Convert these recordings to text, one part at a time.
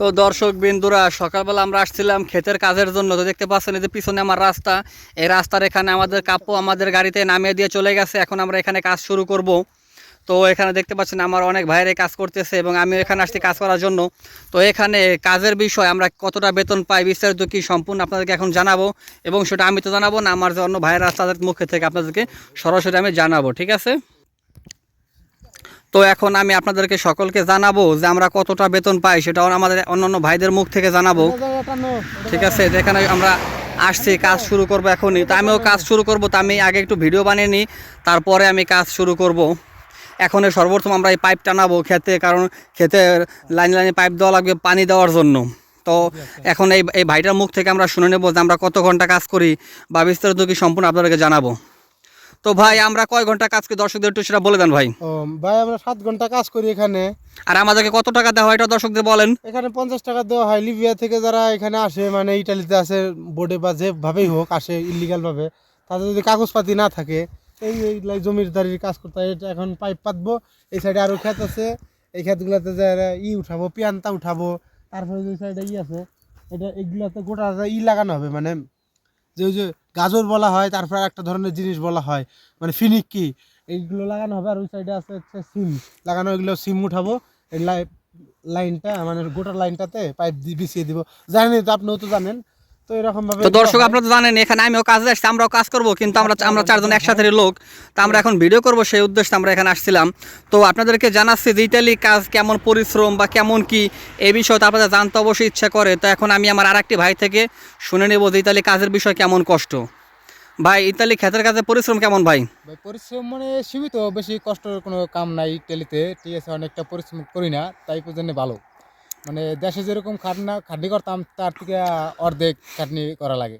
তো দর্শক বিন্দুরা, সকালবেলা আমরা আসছিলাম ক্ষেতের কাজের জন্য। তো দেখতে পাচ্ছেন এই যে পিছনে আমার রাস্তা, এই রাস্তার এখানে আমাদের কাপ্য আমাদের গাড়িতে নামিয়ে দিয়ে চলে গেছে। এখন আমরা এখানে কাজ শুরু করব। তো এখানে দেখতে পাচ্ছেন আমার অনেক ভাইরে কাজ করতেছে এবং আমি এখানে আসছি কাজ করার জন্য। তো এখানে কাজের বিষয় আমরা কতটা বেতন পাই, বিস্তারিত কি সম্পূর্ণ আপনাদেরকে এখন জানাব এবং সেটা আমি তো জানাব না, আমার যে অন্য ভাইয়েরা আছে তাদের মুখে থেকে আপনাদেরকে সরাসরি আমি জানাব, ঠিক আছে? তো এখন আমি আপনাদেরকে সকলকে জানাব যে আমরা কতটা বেতন পাই সেটা আমাদের অন্যান্য ভাইদের মুখ থেকে জানাব। ঠিক আছে, যেখানে আমরা আসছি, কাজ শুরু করব এখনই। তো আমিও কাজ শুরু করব, তো আমি আগে একটু ভিডিও বানিয়ে নিই, তারপরে আমি কাজ শুরু করব। এখন সর্বপ্রথম আমরা এই পাইপ টানাবো খেতে, কারণ খেতে লাইন লাইনে পাইপ দেওয়া লাগবে পানি দেওয়ার জন্য। তো এখন এই এই ভাইটার মুখ থেকে আমরা শুনে নেব যে আমরা কত ঘণ্টা কাজ করি, বা বিস্তারিত কি সম্পূর্ণ আপনাদেরকে জানাব। তো ভাই আমরা কয় ঘণ্টা কাজ করি? দর্শকদের একটু সেটা বলে দেন ভাই। ও ভাই আমরা সাত ঘণ্টা কাজ করি এখানে। আর আমাদেরকে কত টাকা দেওয়া হয় এটা দর্শকদের বলেন? এখানে পঞ্চাশ টাকা দেওয়া হয়। লিবিয়া থেকে যারা এখানে আসে মানে ইটালিতে আসে বোর্ডে বা যেভাবেই হোক আসে ইলিগাল ভাবে তাদের যদি কাগজপাতি না থাকে এই জমির দাঁড়িয়ে কাজ করতে হয়। এটা এখন পাইপ পাতবো এই সাইডে আরও ক্ষেত আছে। এই ক্ষেতগুলোতে যারা ই উঠাবো পিয়ান্তা উঠাবো তারপরে যে সাইডে ই আছে এটা এইগুলাতে গোটা ই লাগানো হবে মানে যে ওই যে গাজর বলা হয়, তারপর একটা ধরনের জিনিস বলা হয় মানে ফিনিক। কি এইগুলো লাগানো হবে, আর ওই সাইডে আছে হচ্ছে সিম। লাগানো এগুলো সিম উঠাবো লাইনটা মানে গোটা লাইনটাতে পাইপ দিয়ে বিছিয়ে দিব। জানেন তো আপনিও তো জানেন তো দর্শক আপনারা তো জানেন এখানে আমিও কাজে আসছি আমরাও কাজ করব কিন্তু আমরা আমরা চারজন একসাথে লোক তো আমরা এখন ভিডিও করব সেই উদ্দেশ্যে আমরা এখানে আসছিলাম। তো আপনাদেরকে জানাচ্ছি যে ইতালি কাজ কেমন পরিশ্রম বা কেমন কি এই বিষয়ে তো আপনাদের জানতে অবশ্যই ইচ্ছা করে। তো এখন আমি আমার আরেকটি ভাই থেকে শুনে নেব যে ইতালি কাজের বিষয় কেমন কষ্ট। ভাই ইতালি ক্ষেতের কাজে পরিশ্রম কেমন ভাই? ভাই পরিশ্রম মানে সীমিত বেশি কষ্টের কোনো কাম নাই টেলিতে ঠিক আছে অনেকটা পরিশ্রম করি না তাই পর্যন্ত ভালো। মানে দেশে যেরকম খাটনা খাটনি করতাম, তার থেকে অর্ধেক খাটনি করা লাগে।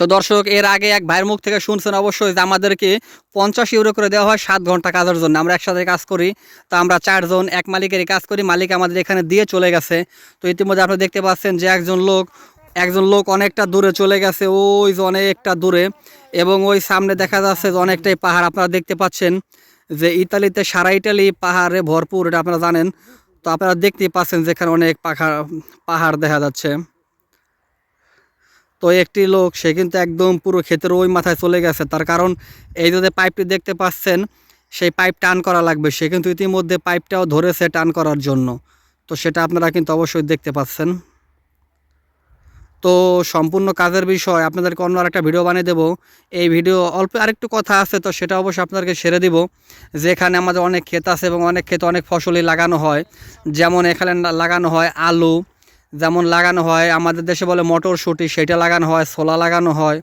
তো দর্শক, এর আগে এক ভাইয়ের মুখ থেকে শুনছেন অবশ্যই যে আমাদেরকে পঞ্চাশ ইউরো করে দেওয়া হয় সাত ঘণ্টা কাজের জন্য। আমরা একসাথে কাজ করি, তো আমরা চারজন, এক মালিকেরই কাজ করি, মালিক আমাদের এখানে দিয়ে চলে গেছে। তো ইতিমধ্যে আপনি দেখতে পাচ্ছেন যে একজন লোক একজন লোক অনেকটা দূরে চলে গেছে, ওই যে অনেকটা দূরে। এবং ওই সামনে দেখা যাচ্ছে যে অনেকটাই পাহাড়। আপনারা দেখতে পাচ্ছেন যে ইতালিতে সারা ইটালি পাহাড়ে ভরপুর, এটা আপনারা জানেন। তো আপনারা দেখতেই পাচ্ছেন যেখানে অনেক পাখা পাহাড় দেখা যাচ্ছে। তো একটি লোক, সে কিন্তু একদম পুরো ক্ষেতের ওই মাথায় চলে গেছে। তার কারণ এই যে পাইপটি দেখতে পাচ্ছেন, সেই পাইপ টান করা লাগবে। সে কিন্তু ইতিমধ্যে পাইপটাও ধরেছে টান করার জন্য। তো সেটা আপনারা কিন্তু অবশ্যই দেখতে পাচ্ছেন। তো সম্পূর্ণ কাজের বিষয়, আপনাদেরকে অন্য আরেকটা ভিডিও বানিয়ে দেবো। এই ভিডিও অল্প আরেকটু কথা আছে, তো সেটা অবশ্যই আপনাদেরকে সেরে দিব। যেখানে আমাদের অনেক ক্ষেত আছে এবং অনেক ক্ষেতে অনেক ফসলই লাগানো হয়। যেমন এখানে লাগানো হয় আলু, যেমন লাগানো হয়, আমাদের দেশে বলে মটরশুঁটি, সেটা লাগানো হয়, ছোলা লাগানো হয়।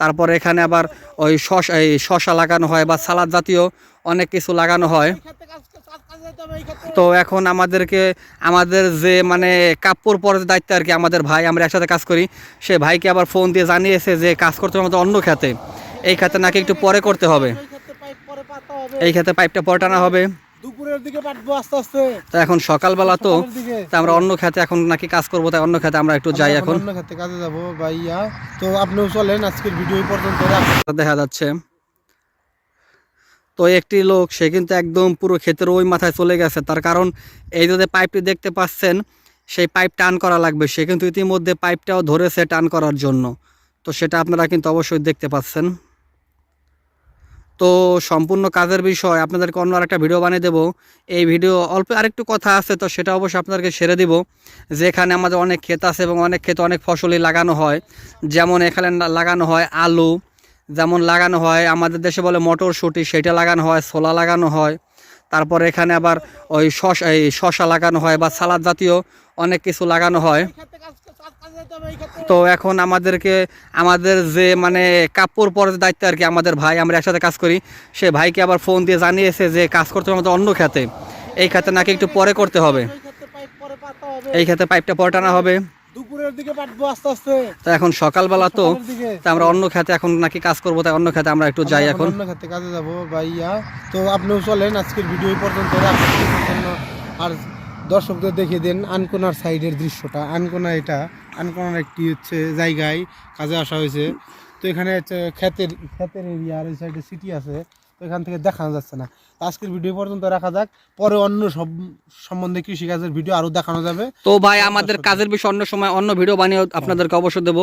তারপর এখানে আবার ওই শশা এই শশা লাগানো হয় বা সালাদ জাতীয় অনেক কিছু লাগানো হয়। তো এখন আমাদেরকে আমাদের যে মানে কাপড় পরের দায়িত্ব আর কি আমাদের ভাই আমরা একসাথে কাজ করি। সে ভাইকে আবার ফোন দিয়ে জানিয়েছে যে কাজ করতে হবে আমাদের অন্য খাতে। এই খাতে নাকি একটু পরে করতে হবে। এই খাতে পাইপটা পরে টানা হবে। দুপুরের দিকে পাতবো আস্তে আস্তে। তো এখন সকালবেলা তো তা আমরা অন্য খাতে এখন নাকি কাজ করব তাই অন্য খাতে আমরা একটু যাই এখন অন্য ক্ষেত্রে কাজে যাব বা ইয়া তো আপনিও চলেন আজকের ভিডিও পর্যন্ত দেখা যাচ্ছে। তো একটি লোক, সে কিন্তু একদম পুরো ক্ষেতের ওই মাথায় চলে গেছে। তার কারণ এই যে পাইপটি দেখতে পাচ্ছেন, সেই পাইপ টান করা লাগবে। সে কিন্তু ইতিমধ্যে পাইপটাও ধরেছে টান করার জন্য। তো সেটা আপনারা কিন্তু অবশ্যই দেখতে পাচ্ছেন। তো সম্পূর্ণ কাজের বিষয় আপনাদেরকে অন্য আরেকটা ভিডিও বানিয়ে দেবো। এই ভিডিও অল্প আরেকটু কথা আছে, তো সেটা অবশ্যই আপনাদেরকে সেরে দিব। যেখানে আমাদের অনেক ক্ষেত আছে এবং অনেক ক্ষেতে অনেক ফসলই লাগানো হয়। যেমন এখানে লাগানো হয় আলু যেমন লাগানো হয়, আমাদের দেশে বলে মটরশুঁটি, সেটা লাগানো হয়, ছোলা লাগানো হয়। তারপর এখানে আবার ওই শশা এই শশা লাগানো হয় বা সালাদ জাতীয় অনেক কিছু লাগানো হয়। তো এখন আমাদেরকে, আমাদের যে মানে কাপড় পরের দায়িত্ব আর কি আমাদের ভাই, আমরা একসাথে কাজ করি। সে ভাইকে আবার ফোন দিয়ে জানিয়েছে যে কাজ করতে হবে আমাদের অন্য খাতে। এই খাতে নাকি একটু পরে করতে হবে। এই খাতে পাইপটা পরে টানা হবে। দুপুরের দিকে পাতবো আস্তে আস্তে। তো এখন সকালবেলা তো তা আমরা অন্য খাতে এখন নাকি কাজ করব তাই অন্য খাতে আমরা একটু যাই এখন। অন্য ক্ষেত্রে কাজে যাব বা ইয়া তো আপনিও চলেন আজকের ভিডিও পর্যন্ত আর দর্শকদের দেখিয়ে দেন আনকোনার সাইডের দৃশ্যটা। আনকোনা এটা আনকোনার একটি হচ্ছে জায়গায় কাজে আসা হয়েছে। তো এখানে হচ্ছে ক্ষেতের ক্ষেতের এরিয়া আর এই সাইডে সিটি আছে। এখান থেকে দেখানো যাচ্ছে না। আজকের ভিডিও পর্যন্ত রাখা যাক। পরে অন্য সব সম্বন্ধে কৃষিকাজের ভিডিও আরও দেখানো যাবে। তো ভাই, আমাদের কাজের বিষয়ে অন্য সময় অন্য ভিডিও বানিয়ে আপনাদেরকে অবশ্যই দেবো।